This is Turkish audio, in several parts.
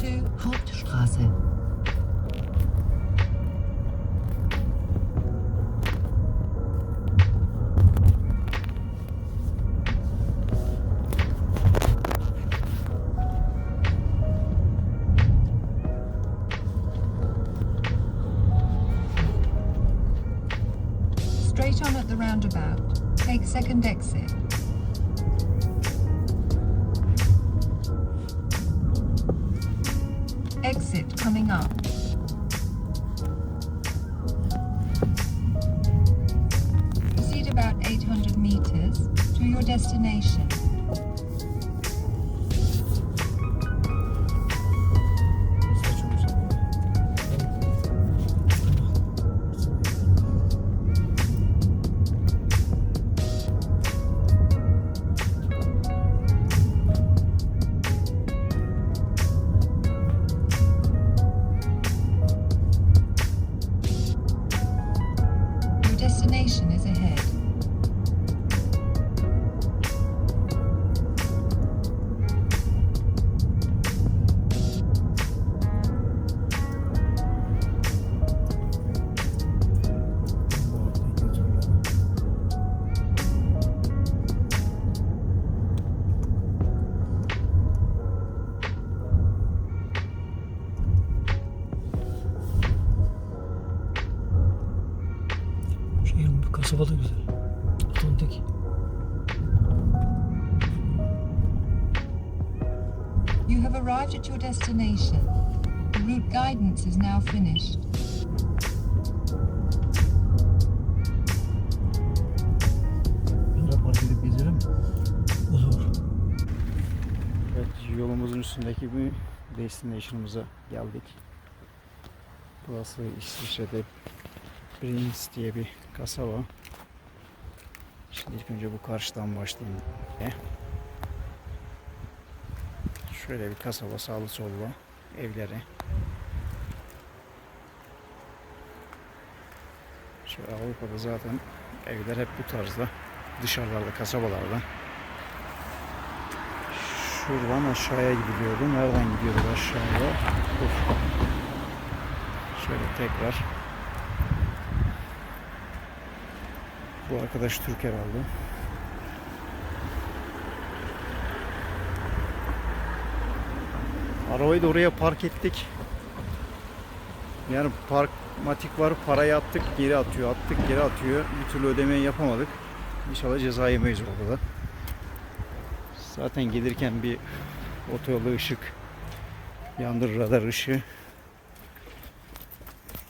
to Hauptstraße. Straight on at the roundabout. Take second exit. 800 meters to your destination. Destination. The route guidance is now finished. Burada park edip gezelim mi? Olur. Evet yolumuzun üstündeki bir destination'ımıza geldik. Burası İsviçre'de Brins diye bir kasaba. Şimdi ilk önce bu karşıdan başlayayım. E. Şöyle bir kasaba sağlı sollu evleri. Şöyle Avrupa'da zaten evler hep bu tarzda. Dışarılarda, kasabalarda. Şuradan aşağıya gidiliyordu. Nereden gidiyorduk aşağıya? Uf. Şöyle tekrar. Bu arkadaş Türk herhalde. Arabayı da oraya park ettik. Yani parkmatik var, parayı attık, geri atıyor, attık, geri atıyor. Bir türlü ödemeyi yapamadık. İnşallah ceza yemeyiz orada da. Zaten gelirken bir otoyolda ışık yandır radar ışığı.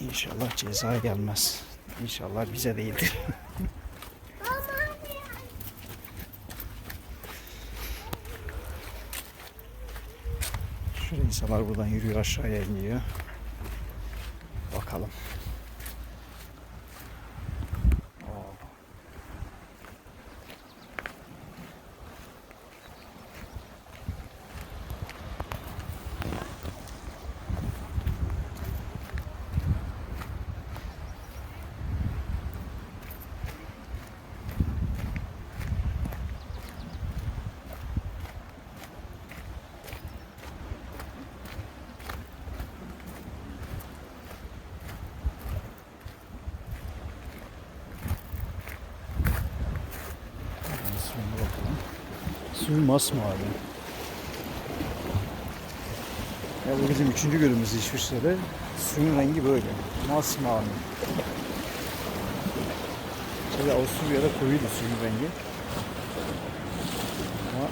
İnşallah ceza gelmez. İnşallah bize değildir. insanlar buradan yürüyor aşağıya iniyor. Bakalım. Oo. Yani suyuna bakalım. Suyu masmavi. Ya bu bizim üçüncü gölümüz İsviçre'de. Suyun rengi böyle. Masmavi. Şöyle Avusturya'da koyuydu suyun rengi. Ama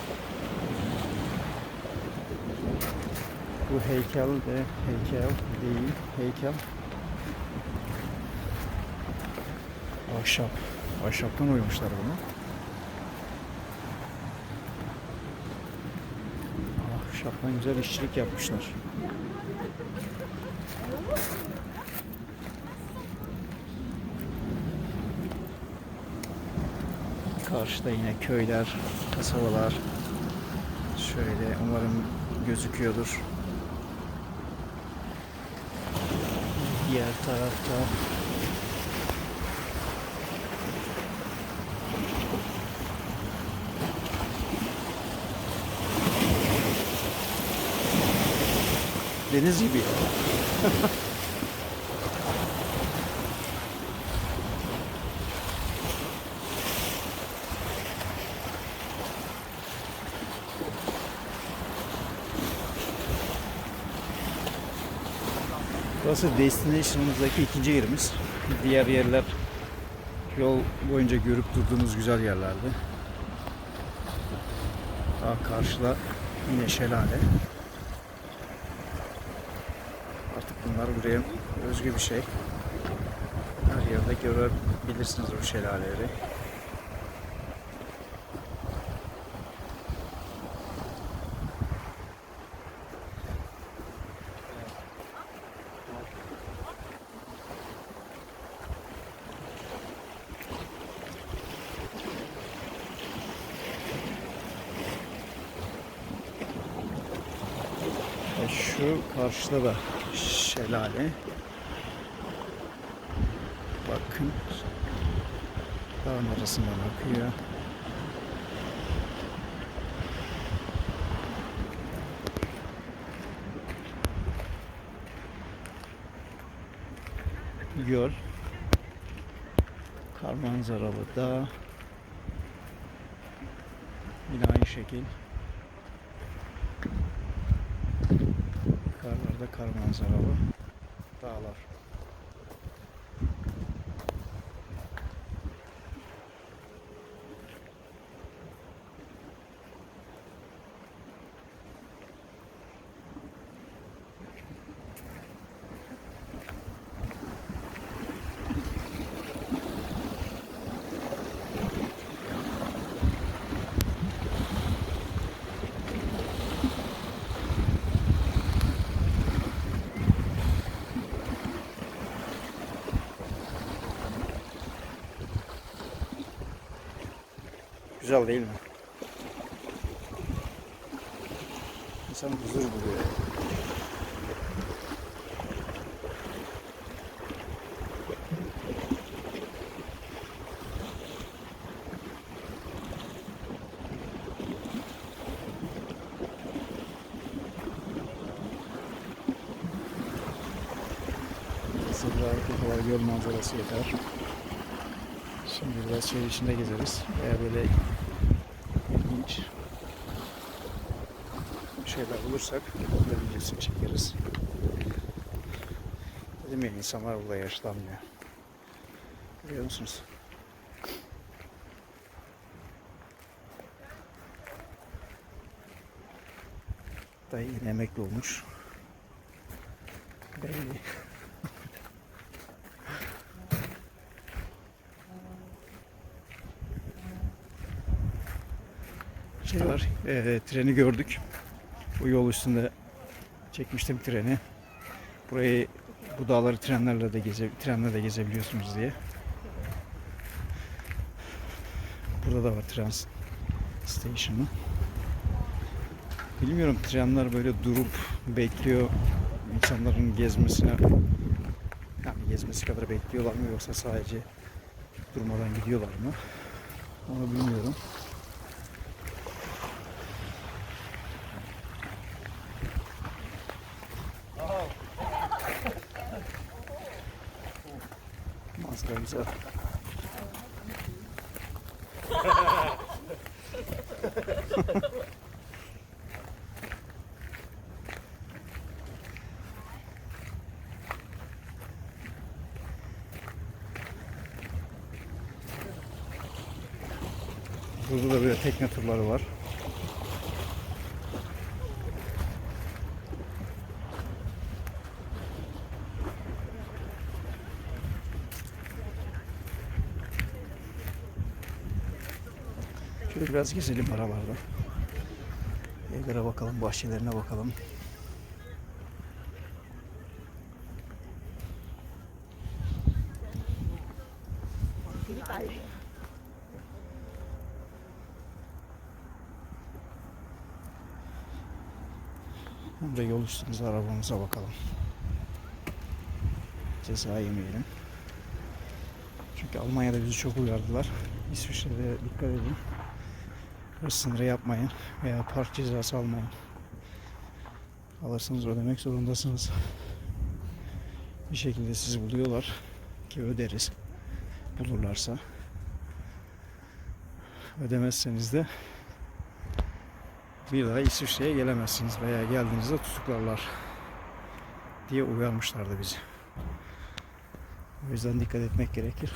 bu heykel de heykel değil. Heykel. Ahşap. Ahşaptan oymuşlar bunu. Ahşaptan güzel işçilik yapmışlar. Karşıda yine köyler, kasabalar. Şöyle umarım gözüküyordur. Diğer tarafta Deniz gibi. Burası destination'ımızdaki ikinci yerimiz. Diğer yerler yol boyunca görüp durduğumuz güzel yerlerdi. Daha karşıda yine şelale. Artık bunlar buraya özgü bir şey. Her yerde görebilirsiniz bu şelaleleri. Şu karşıda da şelale. Bakın. Dağın arasından akıyor. Göl. Kar manzaralı dağ. Yine aynı şekil. Karlarda kar manzaralı dağlar. Güzel değil mi? İnsan huzur buluyor. Göl manzarası yeter. Şimdi biraz şehir içinde gezeriz. Veya böyle ilginç bir şeyler bulursak da videosunu çekeriz. Dedim ya insanlar burada yaşlanmıyor. Görüyor musunuz? Dayı yine emekli olmuş. Belli. şey var. e, treni gördük. Bu yol üstünde çekmiştim treni. Burayı bu dağları trenlerle de geze trenle de gezebiliyorsunuz diye. Burada da var tren station'ı. Bilmiyorum trenler böyle durup bekliyor insanların gezmesine yani gezmesi kadar bekliyorlar mı yoksa sadece durmadan gidiyorlar mı? Onu bilmiyorum. Güzel. Burada da böyle tekne turları var. Biraz gezelim aralarda. Evlere bakalım, bahçelerine bakalım. De yol üstümüzde arabamıza bakalım. Ceza yemeyelim. Çünkü Almanya'da bizi çok uyardılar. İsviçre'de dikkat edin. Hız sınırı yapmayın veya park cezası almayın. Alırsınız ödemek zorundasınız. Bir şekilde sizi buluyorlar ki öderiz. Bulurlarsa. Ödemezseniz de bir daha İsviçre'ye gelemezsiniz veya geldiğinizde tutuklarlar diye uyarmışlardı bizi. O yüzden dikkat etmek gerekir.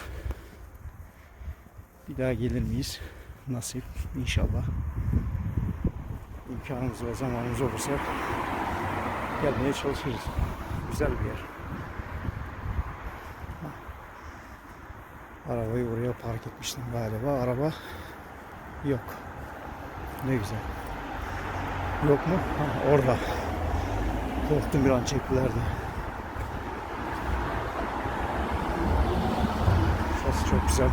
Bir daha gelir miyiz? Nasip inşallah. İmkanımız ve zamanımız olursa gelmeye çalışırız. Güzel bir yer. Arabayı oraya park etmiştim galiba. Araba yok. Ne güzel. Yok mu? Ha, orada. Korktum bir an çektilerdi. Şurası çok güzel.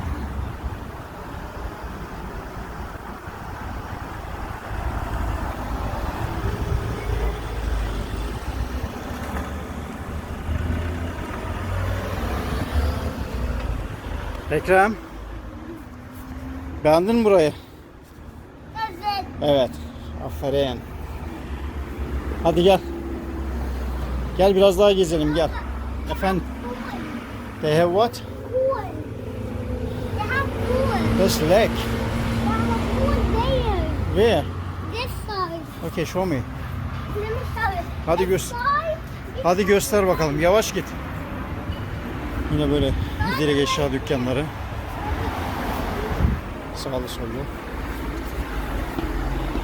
Ekrem. Beğendin mi burayı? Evet. Evet. Aferin. Hadi gel. Gel biraz daha gezelim gel. Efendim. They have what? Pool. They have pool. This lake. They have a pool there. Where? This side. Okay show me. Let me show you. Hadi göster. Hadi göster bakalım. Yavaş git. Yine böyle direkt eşya dükkanları. Sağlı sollu.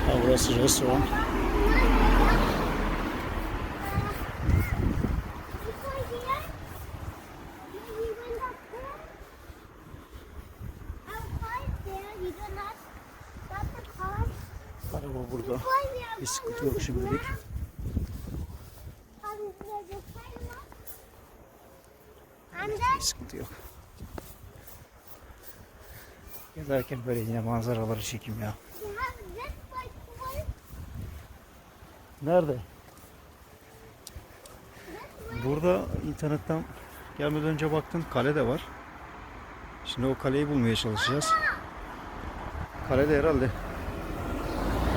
Ha, burası restoran. Araba burada. Bir sıkıntı yok şimdilik. Bir sıkıntı yok. Gezerken böyle yine manzaraları çekeyim ya. Nerede? Burada internetten gelmeden önce baktım kale de var. Şimdi o kaleyi bulmaya çalışacağız. Kale de herhalde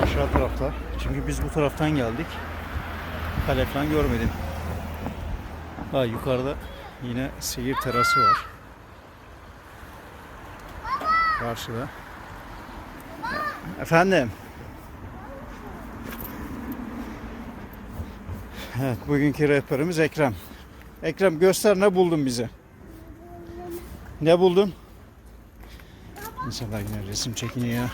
aşağı tarafta. Çünkü biz bu taraftan geldik. Kale falan görmedim. Ha yukarıda yine seyir terası var. Karşıda. Efendim. Evet, bugünkü rehberimiz Ekrem. Ekrem göster ne buldun bize? Ne buldun? İnsanlar yine resim çekiniyor.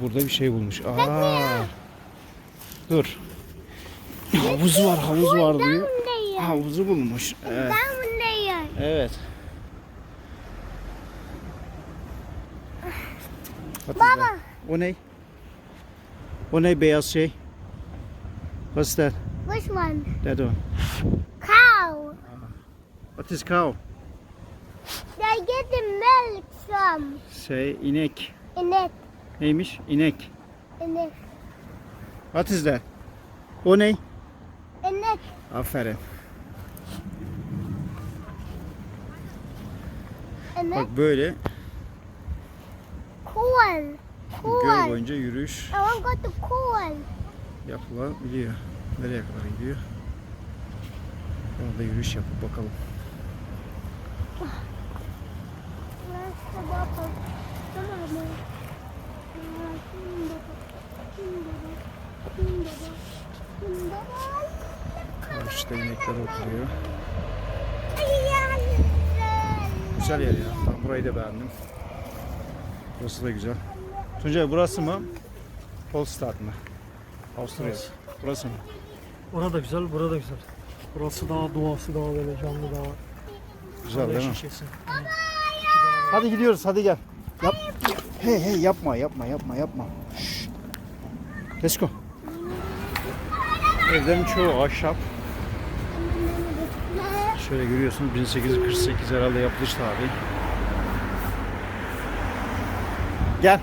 Burada bir şey bulmuş. Aa. Dur. Havuz var, havuz var diyor. Havuzu bulmuş. Evet. Evet. Baba. O ne? O ne beyaz şey? What's that? Which one? That one. Cow. What is cow? They get the milk from Şey inek. in it. Neymiş? İnek. In it. What is that? O ne? In it. Aferin. In it. Bak böyle Cool. göl Cool. boyunca yürüyüş I want go to cool. yapılabiliyor. Nereye kadar gidiyor? Orada yürüyüş yapıp bakalım. Let's go up. Come on, Karşıda inekler oturuyor. Güzel yer ya. Ben burayı da beğendim. Burası da güzel. Tuncay burası mı? Polstad mı? Avusturya. Burası. Burası mı? Orada da güzel, burada da güzel. Burası daha doğası daha böyle canlı daha. Güzel değil mi? şişesi. Hadi gidiyoruz hadi gel. Yap. Hey hey yapma yapma yapma yapma. Şşş. Let's go. Evlerin çoğu ahşap. Şöyle görüyorsunuz 1848 herhalde yapılış tarihi. Gel.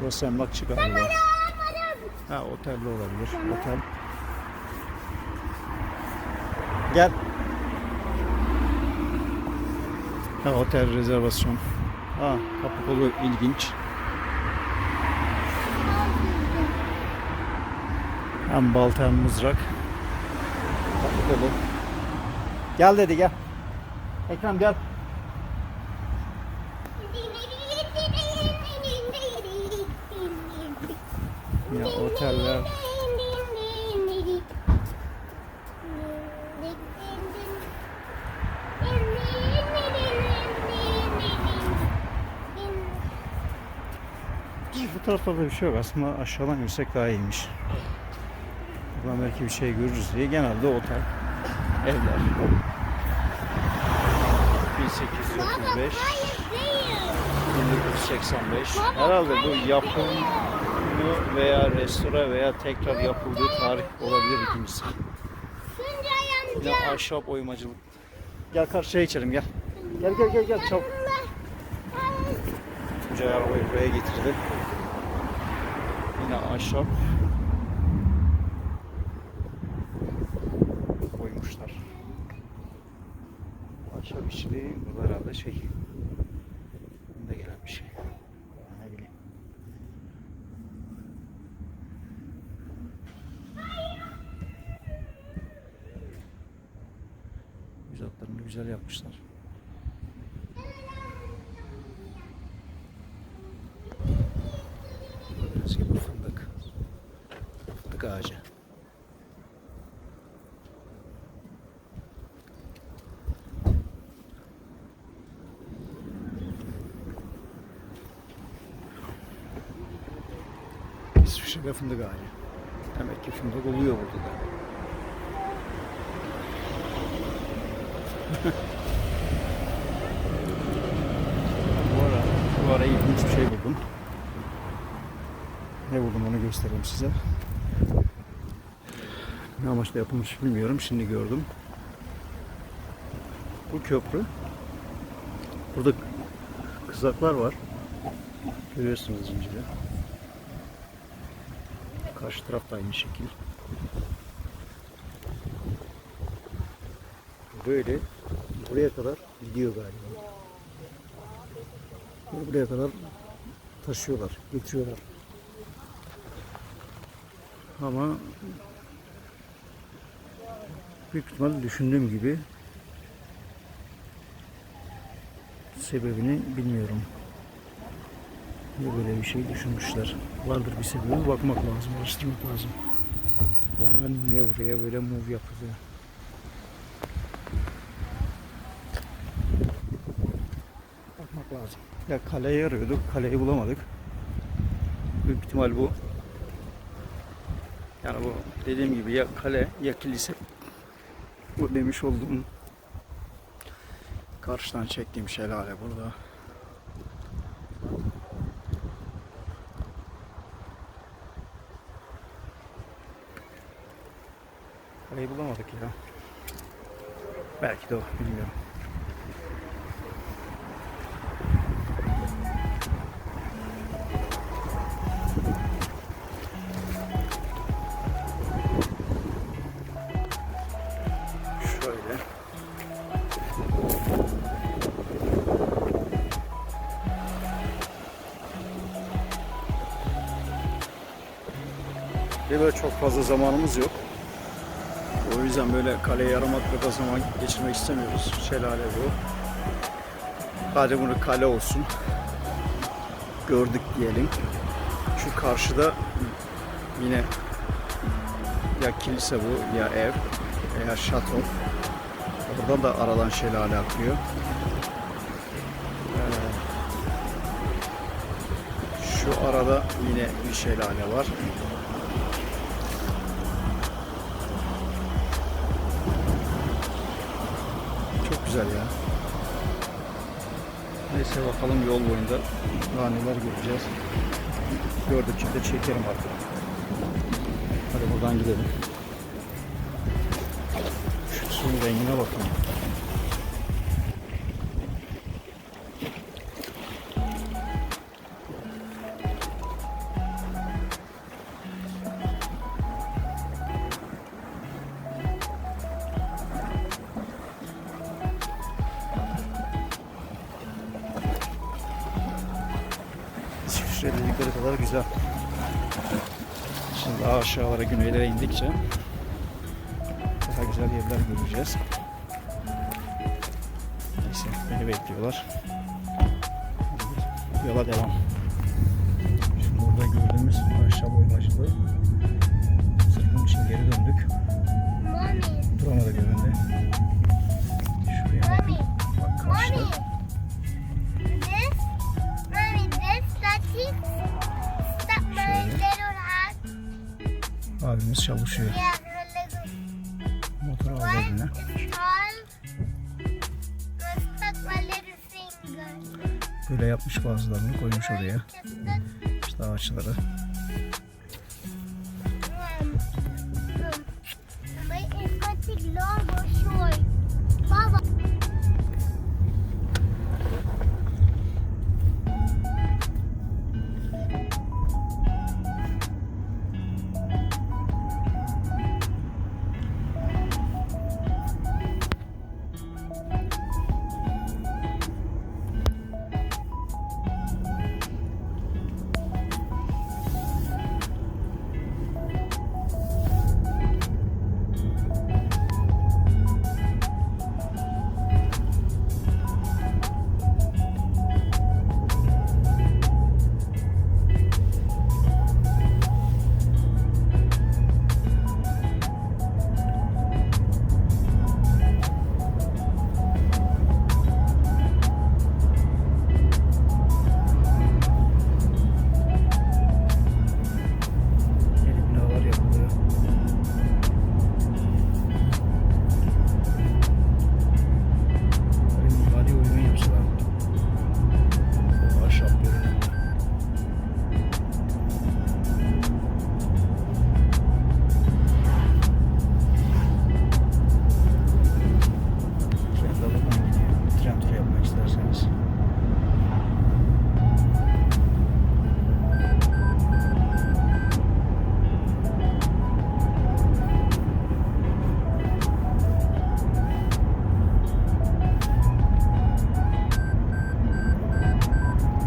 Burası emlakçı galiba. Ha otel de olabilir. Otel. Gel. Ha, otel rezervasyon. Ha, kapı kolu ilginç. Hem balta hem mızrak. Kolu. Gel dedi gel. Ekrem gel. Ya oteller. Bu tarafta da bir şey yok. Aslında aşağıdan yüksek daha iyiymiş. Buradan belki bir şey görürüz diye. Genelde otel, evler. 1835, 1985. Herhalde bu yapımı veya restore veya tekrar yapıldığı tarih olabilir ikincisi. Yine ahşap oymacılık. Gel karşıya içelim gel. Gel gel gel gel çabuk. Tuncay arabayı buraya getirdi. Yine ahşap. Ahşap işçiliği bu herhalde şey. Bunda gelen bir şey. Ne bileyim. Güzellerini güzel yapmışlar. Gördüğünüz gibi fındık. Fındık ağacı. İsviçre'de fındık ağacı. Demek ki fındık oluyor burada da. bu ara, bu ara ilginç bir şey buldum. Ne buldum onu göstereyim size. Ne amaçla yapılmış bilmiyorum. Şimdi gördüm. Bu köprü. Burada kızaklar var. Görüyorsunuz zinciri. Karşı taraf da aynı şekil. Böyle buraya kadar gidiyor galiba. Buraya kadar taşıyorlar, getiriyorlar. Ama büyük ihtimal düşündüğüm gibi sebebini bilmiyorum. Niye böyle bir şey düşünmüşler? Vardır bir sebebi bakmak lazım, araştırmak lazım. Onların niye buraya böyle move yapıldı? Bakmak lazım. Ya kaleyi arıyorduk, kaleyi bulamadık. Büyük ihtimal bu. Yani bu dediğim gibi ya kale ya kilise. Bu demiş olduğum karşıdan çektiğim şelale burada. Kaleyi bulamadık ya. Belki de o bilmiyorum. Bir böyle çok fazla zamanımız yok. Yüzden böyle kaleyi aramakla da zaman geçirmek istemiyoruz. Şelale bu. Hadi bunu kale olsun. Gördük diyelim. Şu karşıda yine ya kilise bu ya ev veya şato. Buradan da aradan şelale akıyor. Ee, şu arada yine bir şelale var. Güzel ya. Neyse bakalım yol boyunda daha neler göreceğiz. Gördükçe de çekerim artık. Hadi buradan gidelim. Şu suyun rengine bakın. size. Şimdi daha aşağılara güneylere indikçe daha güzel yerler göreceğiz. Neyse beni bekliyorlar. Yola devam. çalışıyor. Motor alabiline. Böyle yapmış bazılarını koymuş oraya. İşte ağaçları.